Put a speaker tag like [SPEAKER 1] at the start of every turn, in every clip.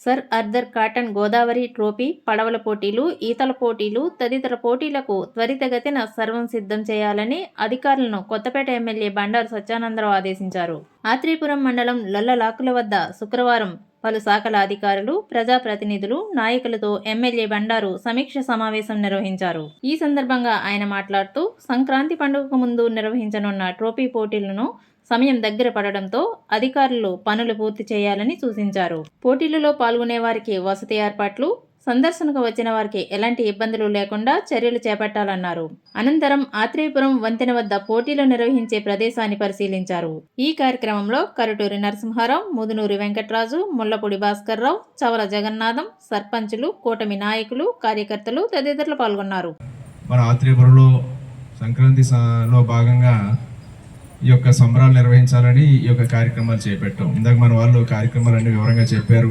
[SPEAKER 1] Sir Arthur Cotton Godavari trophy పడవల పోటీలు ఈతల పోటీలు తదితర పోటీలకు త్వరితగతిన సర్వం సిద్ధం చేయాలని అధికారులను కొత్తపేట ఎమ్మెల్యే బండారు సత్యానందరావు ఆదేశించారు. ఆత్రేయపురం మండలం లొల్లలాకుల వద్ద శుక్రవారం పలు శాఖల అధికారులు ప్రజాప్రతినిధులు నాయకులతో ఎమ్మెల్యే బండారు సమీక్ష సమావేశం నిర్వహించారు. ఈ సందర్భంగా ఆయన మాట్లాడుతూ సంక్రాంతి పండుగకు ముందు నిర్వహించనున్న ట్రోఫీ పోటీలను సమయం దగ్గర పడడంతో అధికారులు పనులు పూర్తి చేయాలని సూచించారు. పోటీలలో పాల్గొనే వారికి వసతి ఏర్పాట్లు సందర్శనకు వచ్చిన వారికి ఎలాంటి ఇబ్బందులు లేకుండా చర్యలు చేపట్టాలన్నారు. అనంతరం ఆత్రేయపురం వంతెన వద్ద పోటీలు నిర్వహించే ప్రదేశాన్ని పరిశీలించారు. ఈ కార్యక్రమంలో కరుటూరి నరసింహారావు ముదునూరి వెంకట్రాజు ముల్లపూడి భాస్కర్రావు చవల జగన్నాథం సర్పంచులు కూటమి నాయకులు కార్యకర్తలు తదితరులు పాల్గొన్నారు.
[SPEAKER 2] మన ఆత్రేయపురంలో సంక్రాంతి భాగంగా ఈ యొక్క సంబరాలు నిర్వహించాలని ఈ యొక్క కార్యక్రమాలు చేపట్టాం. ఇందాక మన వాళ్ళు కార్యక్రమాలన్నీ వివరంగా చెప్పారు.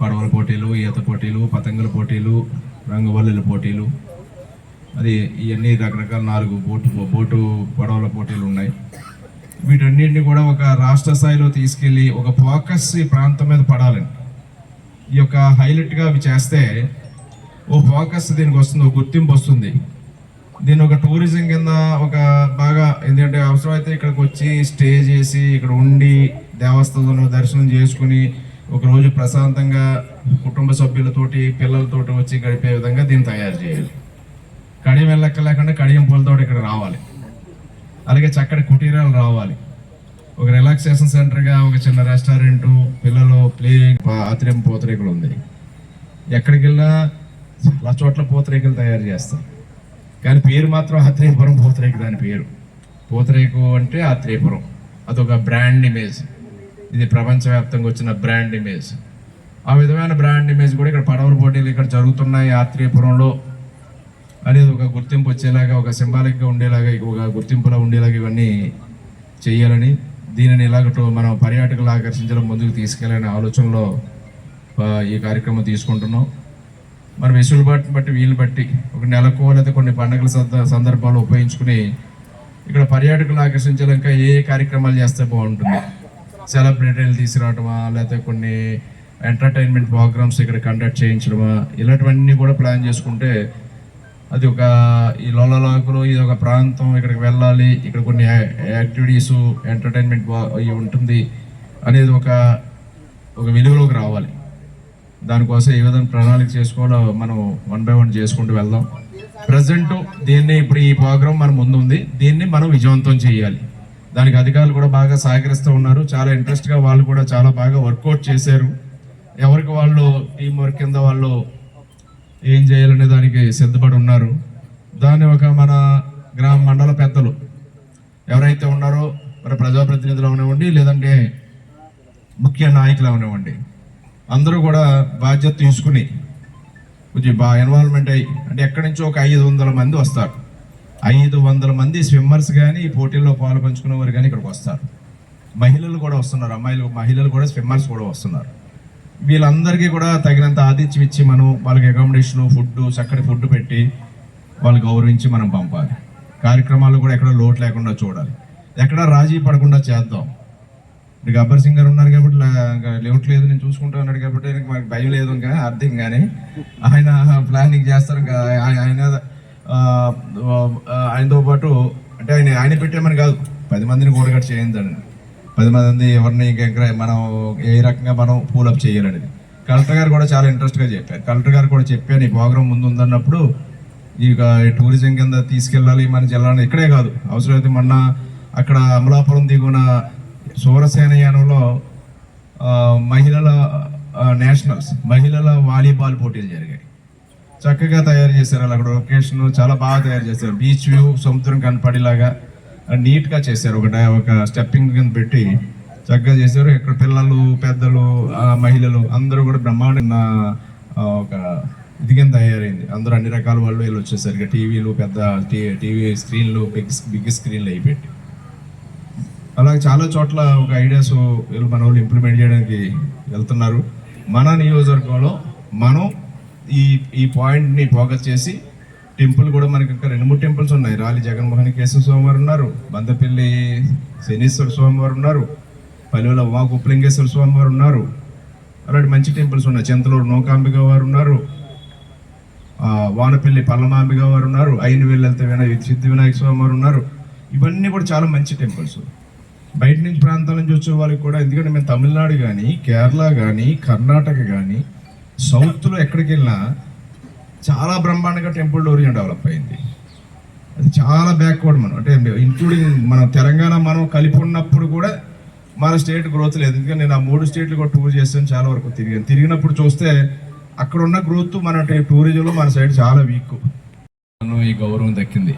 [SPEAKER 2] పడవల పోటీలు ఈత పోటీలు పతంగుల పోటీలు రంగువల్లుల పోటీలు. అది ఇవన్నీ రకరకాల నాలుగు బోటు బోటు పడవల పోటీలు ఉన్నాయి. వీటన్నిటిని కూడా ఒక రాష్ట్ర స్థాయిలో తీసుకెళ్ళి ఒక ఫోకస్ ఈ ప్రాంతం మీద పడాలని. ఈ యొక్క హైలైట్గా అవి చేస్తే ఓ ఫోకస్ దీనికి వస్తుంది ఒక గుర్తింపు వస్తుంది. దీన్ని ఒక టూరిజం కింద ఒక బాగా ఎందుకంటే అవసరమైతే ఇక్కడికి వచ్చి స్టే చేసి ఇక్కడ ఉండి దేవస్థానంలో దర్శనం చేసుకుని ఒక రోజు ప్రశాంతంగా కుటుంబ సభ్యులతోటి పిల్లలతోటి వచ్చి గడిపే విధంగా దీన్ని తయారు చేయాలి. కడియం వెళ్ళక్క లేకుండా కడియం పూలతో ఇక్కడ రావాలి. అలాగే చక్కటి కుటీరాలు రావాలి. ఒక రిలాక్సేషన్ సెంటర్గా ఒక చిన్న రెస్టారెంట్ పిల్లలు ప్లే ఆత్రేయం పూతరేకులు ఉంది. ఎక్కడికి వెళ్ళినా చాలా చోట్ల పూతరేకులు తయారు చేస్తాం కానీ పేరు మాత్రం ఆత్రేయపురం పూతరేకు దాని పేరు. పూతరేకు అంటే ఆత్రేయపురం. అదొక బ్రాండ్ ఇమేజ్. ఇది ప్రపంచవ్యాప్తంగా వచ్చిన బ్రాండ్ ఇమేజ్. ఆ విధమైన బ్రాండ్ ఇమేజ్ కూడా ఇక్కడ పడవల పోటీలు ఇక్కడ జరుగుతున్నాయి ఆత్రేయపురంలో. అనేది ఒక గుర్తింపు వచ్చేలాగా ఒక సింబాలిక్గా ఉండేలాగా ఒక గుర్తింపులా ఉండేలాగా ఇవన్నీ చేయాలని దీనిని ఇలాగటో మనం పర్యాటకులు ఆకర్షించడం ముందుకు తీసుకెళ్ళాలనే ఆలోచనలో ఈ కార్యక్రమం తీసుకుంటున్నాం. మరి వెసులుబాటును బట్టి వీలు బట్టి ఒక నెలకు లేదా కొన్ని పండుగల సందర్భాలు ఉపయోగించుకుని ఇక్కడ పర్యాటకులు ఆకర్షించాలి ఏ కార్యక్రమాలు చేస్తే బాగుంటుంది? సెలబ్రిటీలు తీసుకురావడమా లేకపోతే కొన్ని ఎంటర్టైన్మెంట్ ప్రోగ్రామ్స్ ఇక్కడ కండక్ట్ చేయించడమా ఇలాంటివన్నీ కూడా ప్లాన్ చేసుకుంటే అది ఒక ఈ లోలలాకులు ఇది ఒక ప్రాంతం ఇక్కడికి వెళ్ళాలి ఇక్కడ కొన్ని యాక్టివిటీస్ ఎంటర్టైన్మెంట్ ఉంటుంది అనేది ఒక ఒక విలువలోకి రావాలి. దానికోసం ఏ విధంగా ప్రణాళిక చేసుకోవాలో మనం వన్ బై వన్ చేసుకుంటూ వెళ్దాం. ప్రజెంట్ దీన్ని ఇప్పుడు ఈ ప్రోగ్రామ్ మన ముందు ఉంది దీన్ని మనం విజయవంతం చేయాలి. దానికి అధికారులు కూడా బాగా సహకరిస్తూ ఉన్నారు. చాలా ఇంట్రెస్ట్గా వాళ్ళు కూడా చాలా బాగా వర్కౌట్ చేశారు. ఎవరికి వాళ్ళు టీం వర్క్ కింద వాళ్ళు ఏం చేయాలనే దానికి సిద్ధపడి ఉన్నారు. దాన్ని ఒక మన గ్రామ మండల పెద్దలు ఎవరైతే ఉన్నారో మరి ప్రజాప్రతినిధులు అవనివ్వండి లేదంటే ముఖ్య నాయకులు అవనివ్వండి. అందరూ కూడా బాధ్యత తీసుకుని కొంచెం బాగా ఇన్వాల్వ్మెంట్ అయ్యి అంటే ఎక్కడి నుంచో ఒక ఐదు వందల మంది వస్తారు. ఐదు వందల మంది స్విమ్మర్స్ కానీ ఈ పోటీల్లో పాలు పంచుకునే వారు కానీ ఇక్కడికి వస్తారు. మహిళలు కూడా వస్తున్నారు. అమ్మాయిలు మహిళలు కూడా స్విమ్మర్స్ కూడా వస్తున్నారు. వీళ్ళందరికీ కూడా తగినంత ఆతిథ్యం ఇచ్చి మనం వాళ్ళకి అకామిడేషన్ ఫుడ్ చక్కటి ఫుడ్ పెట్టి వాళ్ళు గౌరవించి మనం పంపాలి. కార్యక్రమాలు కూడా ఎక్కడ లోటు లేకుండా చూడాలి. ఎక్కడ రాజీ పడకుండా చేద్దాం. ఇప్పుడు గబ్బర్ సింగ్ గారు ఉన్నారు కాబట్టి లా- ఇంకా లేదు నేను చూసుకుంటా ఉన్నాడు కాబట్టి నాకు మాకు భయం లేదు ఇంకా అర్థం కానీ ఆయన ప్లానింగ్ చేస్తారు ఇంకా ఆయన ఆయనతో పాటు అంటే ఆయన ఆయన పెట్టామని కాదు పది మందిని కూడగట్టు చేయిందండి పది మంది ఎవరిని ఇంకా ఇంకా మనం ఏ రకంగా మనం పూలప్ చేయాలనేది. కలెక్టర్ గారు కూడా చాలా ఇంట్రెస్ట్గా చెప్పారు. కలెక్టర్ గారు కూడా చెప్పాను ఈ ప్రోగ్రామ్ ముందు ఉందన్నప్పుడు ఇక టూరిజం కింద తీసుకెళ్ళాలి మన జిల్లాలో ఇక్కడే కాదు అవసరమైతే మొన్న అక్కడ అమలాపురం దిగున సూరసేనయానంలో యానంలో మహిళల నేషనల్స్ మహిళల వాలీబాల్ పోటీలు జరిగాయి. చక్కగా తయారు చేశారు అలా అక్కడ లొకేషన్ చాలా బాగా తయారు చేశారు. బీచ్ వ్యూ సముద్రం కనపడేలాగా నీట్గా చేశారు. ఒక ఒక స్టెప్పింగ్ కింద పెట్టి చక్కగా చేశారు. ఇక్కడ పిల్లలు పెద్దలు మహిళలు అందరూ కూడా బ్రహ్మాండ ఒక ఇది కింద తయారైంది. అందరూ అన్ని రకాల వాళ్ళు వీళ్ళు వచ్చేసరికి టీవీలు పెద్ద టీవీ స్క్రీన్లు బిగ్ బిగ్ స్క్రీన్లు అయిపెట్టి అలాగే చాలా చోట్ల ఒక ఐడియాస్ వీళ్ళు మన వాళ్ళు ఇంప్లిమెంట్ చేయడానికి వెళ్తున్నారు. మన నియోజకవర్గంలో మనం ఈ ఈ పాయింట్ని ఫోకస్ చేసి టెంపుల్ కూడా మనకి ఇంకా రెండు మూడు టెంపుల్స్ ఉన్నాయి. రాలి జగన్మోహన్ కేశవ స్వామివారు ఉన్నారు. బందపల్లి శనీశ్వర స్వామివారు ఉన్నారు. పల్లెల ఉమా కుప్లింగేశ్వర స్వామివారు ఉన్నారు. అలాంటి మంచి టెంపుల్స్ ఉన్నాయి. చింతలూరు నూకాంబిక వారు ఉన్నారు. వానపల్లి పల్లమాంబిక వారు ఉన్నారు. అయిన వెళ్తే వినాయక సిద్ధి వినాయక స్వామి వారు ఉన్నారు. ఇవన్నీ కూడా చాలా మంచి టెంపుల్స్ బయట నుంచి ప్రాంతాల నుంచి వచ్చే వాళ్ళకి కూడా ఎందుకంటే మేము తమిళనాడు కానీ కేరళ కానీ కర్ణాటక కానీ సౌత్లో ఎక్కడికి వెళ్ళినా చాలా బ్రహ్మాండంగా టెంపుల్ డోరియన్ డెవలప్ అయింది. అది చాలా బ్యాక్వర్డ్ మనం. అంటే ఇంక్లూడింగ్ మన తెలంగాణ మనం కలిపి ఉన్నప్పుడు కూడా మన స్టేట్ గ్రోత్ లేదు. ఎందుకంటే నేను ఆ మూడు స్టేట్లు కూడా టూర్ చేస్తాను చాలా వరకు తిరిగాను. తిరిగినప్పుడు చూస్తే అక్కడ ఉన్న గ్రోత్ మన టూరిజంలో మన సైడ్ చాలా వీక్ మనం ఈ గౌరవం దక్కింది.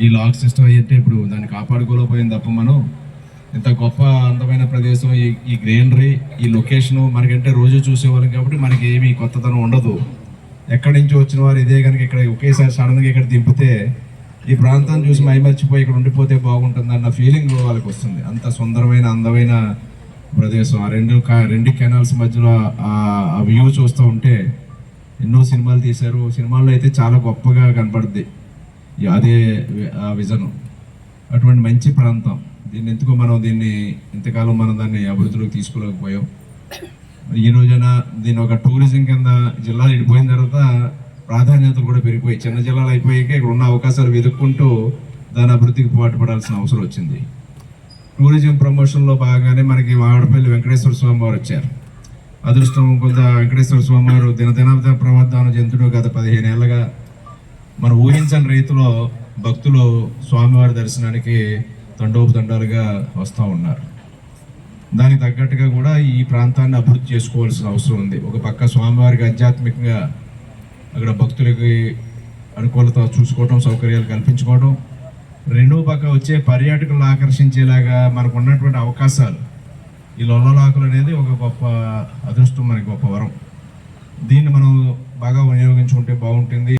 [SPEAKER 2] ఈ లాక్ సిస్టమ్ అయితే ఇప్పుడు దాన్ని కాపాడుకోలేకపోయింది తప్ప మనం ఇంత గొప్ప అందమైన ప్రదేశం ఈ ఈ గ్రీనరీ ఈ లొకేషన్ మనకంటే రోజు చూసేవాళ్ళం కాబట్టి మనకి ఏమీ కొత్తదనం ఉండదు. ఎక్కడి నుంచి వచ్చిన వారు ఇదే కనుక ఇక్కడ ఒకేసారి సడన్గా ఇక్కడ దింపితే ఈ ప్రాంతాన్ని చూసి మైమర్చిపోయి ఇక్కడ ఉండిపోతే బాగుంటుంది అన్న ఫీలింగ్ వాళ్ళకి వస్తుంది. అంత సుందరమైన అందమైన ప్రదేశం. ఆ రెండు రెండు కెనాల్స్ మధ్యలో ఆ- వ్యూ చూస్తూ ఉంటే ఎన్నో సినిమాలు తీశారు. సినిమాల్లో అయితే చాలా గొప్పగా కనపడుద్ది. అదే ఆ విజన్. అటువంటి మంచి ప్రాంతం. దీన్ని ఎందుకు మనం దీన్ని ఇంతకాలం మనం దాన్ని అభివృద్ధిలోకి తీసుకోలేకపోయాం? మరి ఈ రోజున దీన్ని ఒక టూరిజం కింద జిల్లాలు ఇడిపోయిన తర్వాత ప్రాధాన్యతలు కూడా పెరిగిపోయి చిన్న జిల్లాలు అయిపోయాక ఇక్కడ ఉన్న అవకాశాలు వెతుక్కుంటూ దాని అభివృద్ధికి పాటుపడాల్సిన అవసరం వచ్చింది. టూరిజం ప్రమోషన్లో భాగంగానే మనకి వాడపల్లి వెంకటేశ్వర స్వామి వారు వచ్చారు. అదృష్టం కొంత వెంకటేశ్వర స్వామి వారు దినదిన ప్రవర్ధన జంతుడు గత పదిహేను ఏళ్ళగా మనం ఊహించని రీతిలో భక్తులు స్వామివారి దర్శనానికి తండోపతండాలుగా వస్తూ ఉన్నారు. దానికి తగ్గట్టుగా కూడా ఈ ప్రాంతాన్ని అభివృద్ధి చేసుకోవాల్సిన అవసరం ఉంది. ఒక పక్క స్వామివారికి ఆధ్యాత్మికంగా అక్కడ భక్తులకి అనుకూలత చూసుకోవడం సౌకర్యాలు కల్పించుకోవడం రెండో పక్క వచ్చే పర్యాటకులను ఆకర్షించేలాగా మనకు ఉన్నటువంటి అవకాశాలు. ఈ లొల్లలాకులు అనేది ఒక గొప్ప అదృష్టం మనకి గొప్ప వరం. దీన్ని మనం బాగా వినియోగించుకుంటే బాగుంటుంది.